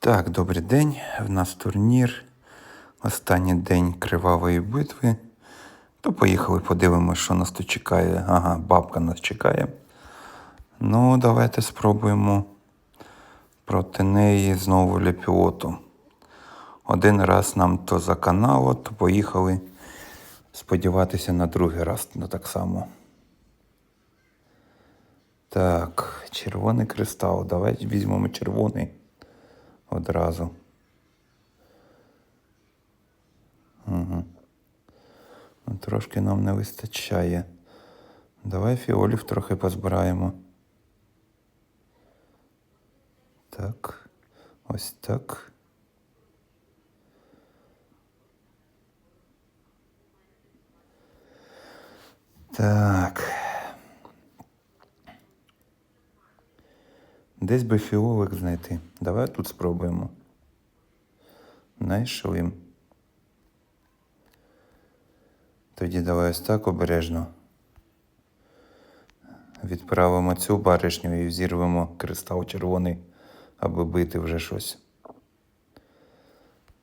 Так, добрий день. В нас турнір. Останній день кривавої битви. То поїхали, подивимося, що нас тут чекає. Ага, бабка нас чекає. Ну, давайте спробуємо проти неї знову лепіоту. Один раз нам то заканало, то поїхали сподіватися на другий раз ну, так само. Так, червоний кристал. Давайте візьмемо червоний одразу. Угу. Трошки нам не вистачає. Давай фіолів трохи позбираємо. Так. Ось так. Так. Десь би фіолик знайти. Давай тут спробуємо. Знайшли. Тоді давай ось так обережно. Відправимо цю баришню і взірвемо кристал червоний, аби бити вже щось.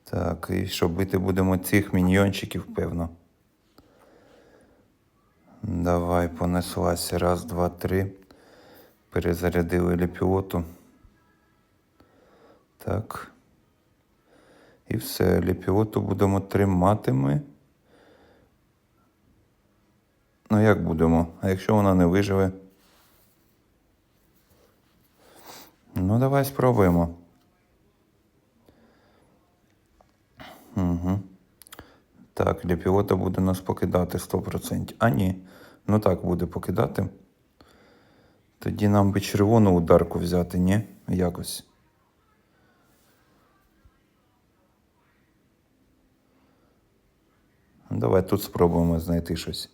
Так, і що бити будемо цих міньйончиків, певно. Давай, понеслася. Раз, два, три. Перезарядили ліпіоту. Так. І все, ліпіоту будемо тримати ми. Ну, як будемо? А якщо вона не виживе? Ну, давай спробуємо. Угу. Так, ліпіота буде нас покидати 100%. А ні. Ну так буде покидати. Тоді нам би червону ударку взяти, ні? Якось. Давай тут спробуємо знайти щось.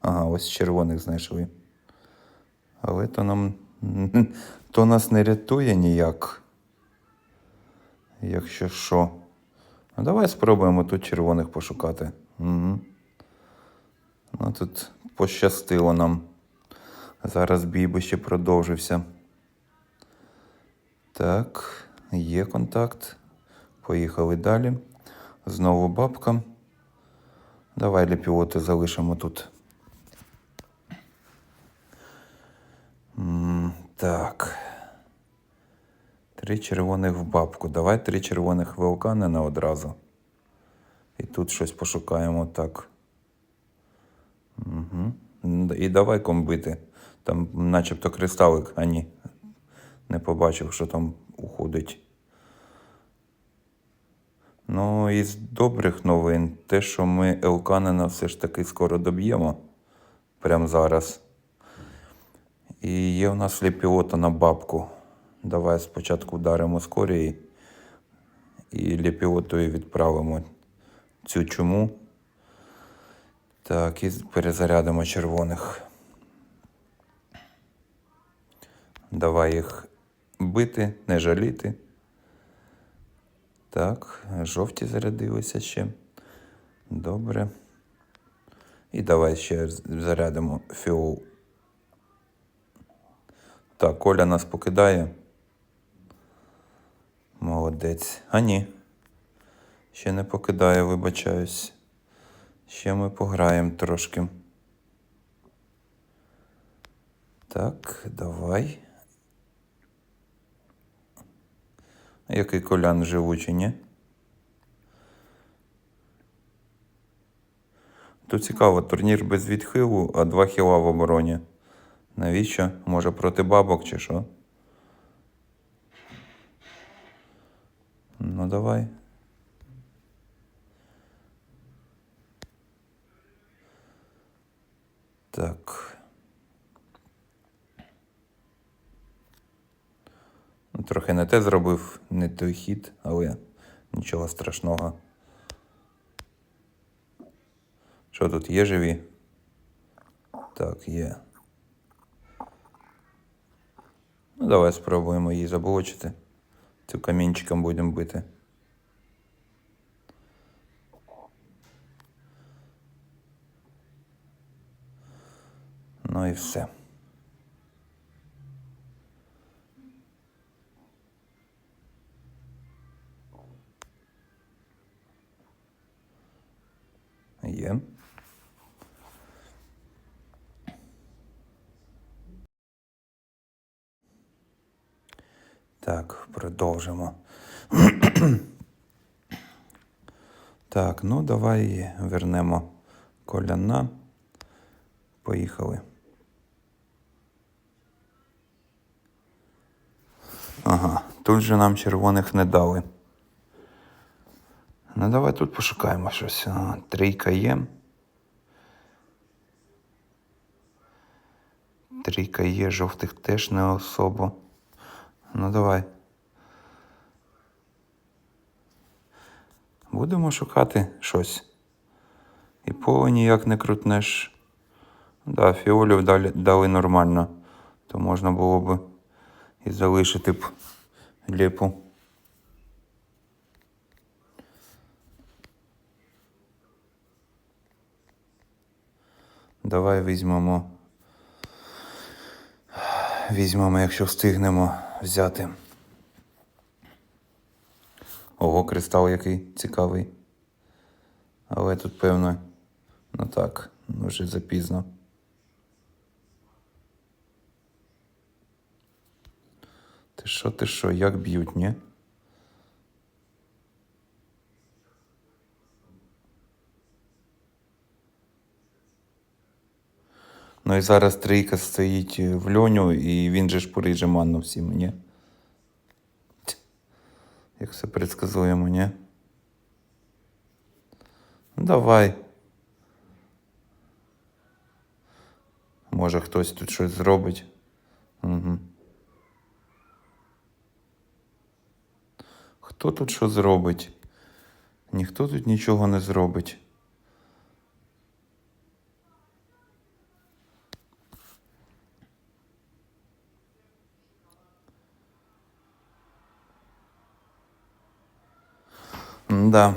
Ага, ось червоних знайшли. Але то нам. То нас не рятує ніяк. Якщо що. Ну, давай спробуємо тут червоних пошукати. Угу. Ну, тут пощастило нам. Зараз бій би ще продовжився. Так, є контакт. Поїхали далі. Знову бабка. Давай для пілоти залишимо тут. Так. Три червоних в бабку. Давай три червоних вулканина одразу. І тут щось пошукаємо так. Угу. І давай комбити. Там начебто кристалик, а ні. Не побачив, що там уходить. Ну, із добрих новин, те, що ми Елканина все ж таки скоро доб'ємо. Прямо зараз. І є у нас ліпіота на бабку. Давай спочатку вдаримо скорії і ліпіотою відправимо цю чуму. Так, і перезарядимо червоних. Давай їх бити, не жаліти. Так, жовті зарядилися ще. Добре. І давай ще зарядимо фіол. Так, Коля нас покидає. Молодець. А ні. Ще не покидає, вибачаюсь. Ще ми пограємо трошки. Так, давай. Який колян живучий, ні? Тут цікаво, турнір без відхилу, а два хіла в обороні. Навіщо? Може проти бабок чи що? Ну давай. Так. Ну, Трохи не те зробив, не той хід, але нічого страшного. Що тут є живі? Так, є. Ну, давай спробуємо її заблочити. Цю камінчиком будемо бити. Ну і все. Є. Так, продовжимо. так, ну давай вернемо коляна. Поїхали. Ага, тут же нам червоних не дали. Ну, давай тут пошукаємо щось. Ага, трійка є. Трійка є, жовтих теж не особо. Ну давай. Будемо шукати щось. І поле ніяк не крутнеш. Да, фіолів дали, дали нормально. То можна було б і залишити б ліпу. Давай візьмемо. Візьмемо, якщо встигнемо взяти. Ого, кристал який цікавий. Але тут, певно, ну так, ну вже запізно. Ти що, ти що, як б'ють, ні? Ну і зараз трійка стоїть в льоню, і він же ж поріже манну всім, ні? Як все предсказуємо, ні? Ну, давай. Може хтось тут щось зробить. Угу. Хто тут що зробить? Ніхто тут нічого не зробить. Да.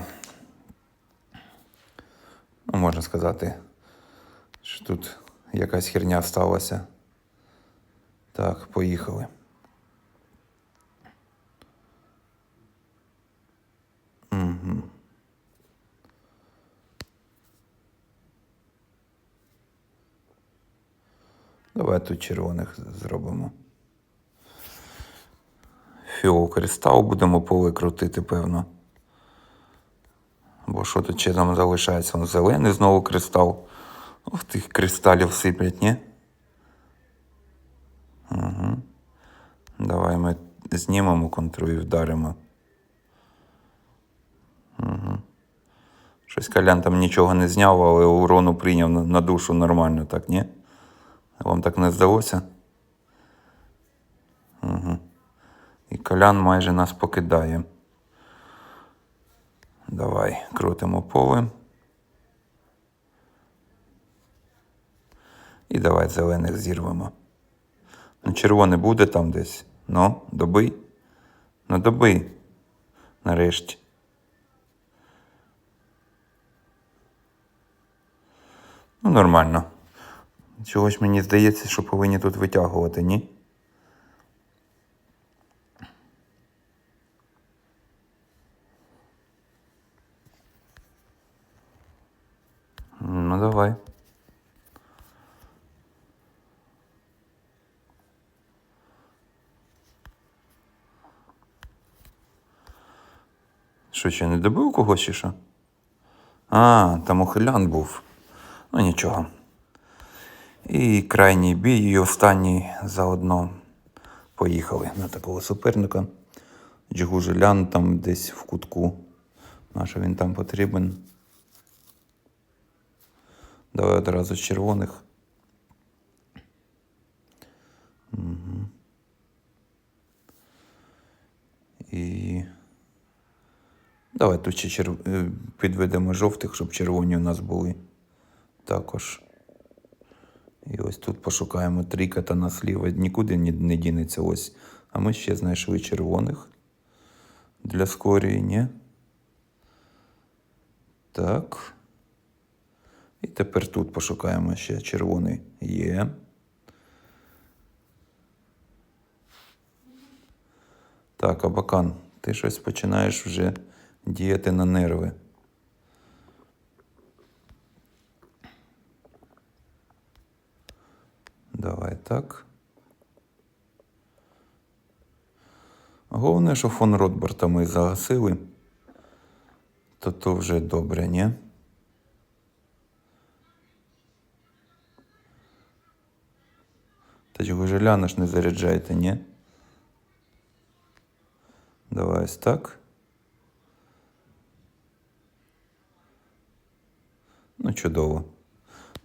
Ну, можна сказати, що тут якась херня сталася. Так, поїхали. Угу. Давай тут червоних зробимо. Фіол кристал будемо поле крутити, певно. Бо що тут ще там залишається? Вон зелений знову кристал. Ох, тих кристалів сиплять, ні? Угу. Давай ми знімемо контру і вдаримо. Угу. Щось Колян там нічого не зняв, але урону прийняв на, на душу нормально, так, ні? Вам так не здалося? Угу. І Колян майже нас покидає. Давай крутимо поле. І давай зелених зірвемо. Ну, червоне буде там десь. Ну, добий. Ну, добий. Нарешті. Ну, нормально. Чогось мені здається, що повинні тут витягувати, ні? Ну, давай. Що ще не добив когось чи що? А, там ухилян був. Ну нічого. І крайній бій, і останній заодно поїхали на такого суперника. Джигужелян там десь в кутку. Нащо він там потрібен? Давай одразу з червоних. Угу. І. Давай тут ще черв... е, підведемо жовтих, щоб червоні у нас були також. І ось тут пошукаємо трійка та нас ліво. Нікуди не дінеться ось. А ми ще знайшли червоних для скорії, ні? Так. І тепер тут пошукаємо ще червоний є. Так, Абакан, ти щось починаєш вже діяти на нерви. Давай так. Головне, що фон Ротбарта ми загасили, то то вже добре, ні? Та ж ляна ж не заряджаєте, ні? Давай ось так. Ну, чудово.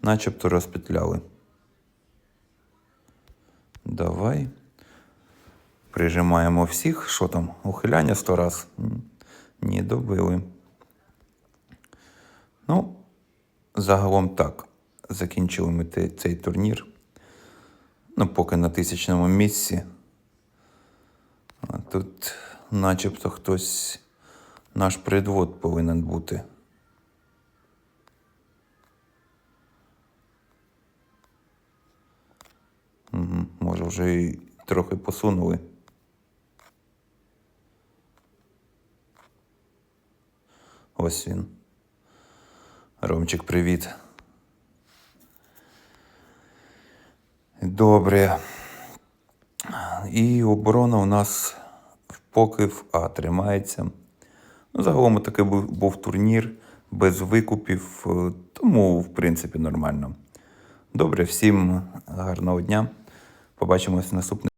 Начебто розпетляли. Давай. Прижимаємо всіх. Що там? Ухиляння сто раз? М, Ні, добили. Ну, загалом так. Закінчили ми цей турнір. Ну, поки на тисячному місці. А тут начебто хтось наш предвод повинен бути. Угу. Може, вже і трохи посунули. Ось він. Ромчик, привіт. Добре. І оборона у нас поки в А тримається. Ну, загалом такий був, був турнір без викупів, е, тому, в принципі, нормально. Добре, всім гарного дня. Побачимось в наступний.